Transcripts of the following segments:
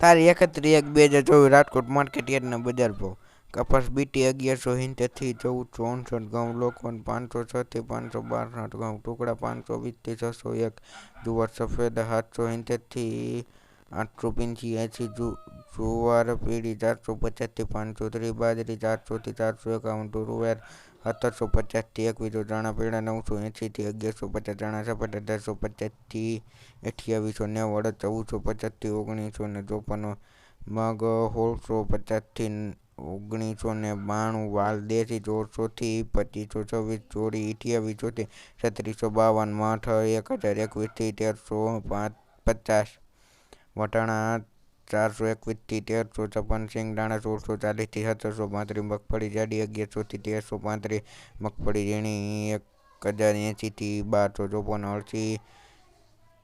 તારીખ એકત્રીસ એક બે હજાર ચોવીસ રાજકોટ માર્કેટ યાર્ડના બજાર ભાવ. કપાસ બીટી અગિયારસો સિત્તેરથી ચૌદસો ઓગણસાઠ ઘઉં લોખંડ પાંચસો છથી પાંચસો બાસઠ ઘઉં ટુકડા પાંચસો વીસથી છસો એક, જુવાર સફેદ સાતસો સિત્તેરથી આઠસો પંચ્યાસી જુવાર પીળી ચારસો પચાસથી પાંચસો ત્રીસ બાજરી ચારસોથી ચારસો એકાવન તુવેર સત્તરસો પચાસથી એકવીસો ચણા પીળા નવસો એંશીથી અગિયારસો પચાસ ચણા સપાટ અઢારસો પચાસથી અઠ્યાવીસો, નેવું અડદ ચૌદસો પચાસથી ઓગણીસો ને ચોપન, મગ સોળસો પચાસથી ઓગણીસો ને બાણું, વાલ દેશી ચોરસોથી પચીસો છવ્વીસ ચોરી અઠ્યાવીસોથી છત્રીસો બાવન, મઠ એક હજાર એકવીસથી તેરસો પાંચ પચાસ, વટાણા ચારસો એકવીસથી તેરસો છપ્પન સિંગદાણા સોળસો ચાલીસથી સત્તરસો પાંત્રીસ, મગફળી જાડી અગિયારસોથી તેરસો પાંત્રીસ, મગફળી ઝીણી એક હજાર એંશીથી બારસો ચોપન, અળસી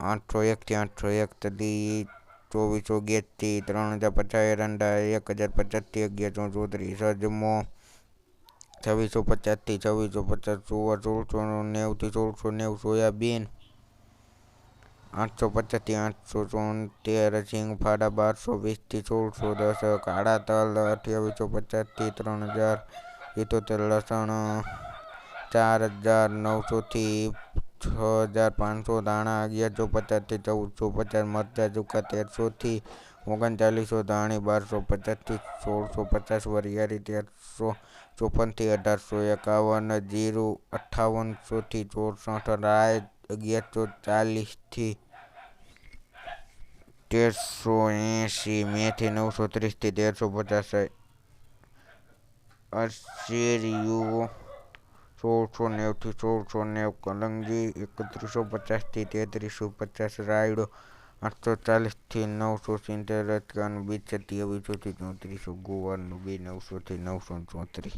આઠસો એકથી આઠસો એક તદી ચોવીસો ગેસથી ત્રણ હજાર પચાસ, એરંડા એક હજાર પચાસથી અગિયારસો ચોત્રીસ, અજમો છવ્વીસો પચાસથી છવ્વીસો પચાસ સોળ સોળસો નેવુંથી સોળસો નેવું, સોયાબીન આઠસો પચાસથી આઠસો ચોતેર સિંગફાડા બારસો વીસથી સોળસો દસ કાળા તલ અઠ્યાવીસો પચાસથી ત્રણ હજાર સિત્તોતેર લસણ ચાર હજાર નવસોથી છ હજાર પાંચસો ધાણા અગિયારસો પચાસથી ચૌદસો પચાસ મરચા ચૂકા તેરસોથી ઓગણચાલીસો ધાણી બારસો પચાસથી સોળસો પચાસ વરિયાળી તેરસો ચોપનથી અઢારસો એકાવન, જીરું અઠ્ઠાવનસોથી ચોસઠ રાય અગિયારસો ચાલીસથી તેરસો એંશી મેથી નવસો ત્રીસથી તેરસો પચાસ અશેરીયું સોળસો નેવથી સોળસો નેવું કલંગી, એકત્રીસો પચાસથી તેત્રીસો પચાસ રાયડો, આઠસો ચાલીસથી નવસો સિત્તેર રચકાનું બીજ સત્યાવીસોથી ચોત્રીસો ગોવાનું બી નવસોથી નવસો ચોત્રીસ.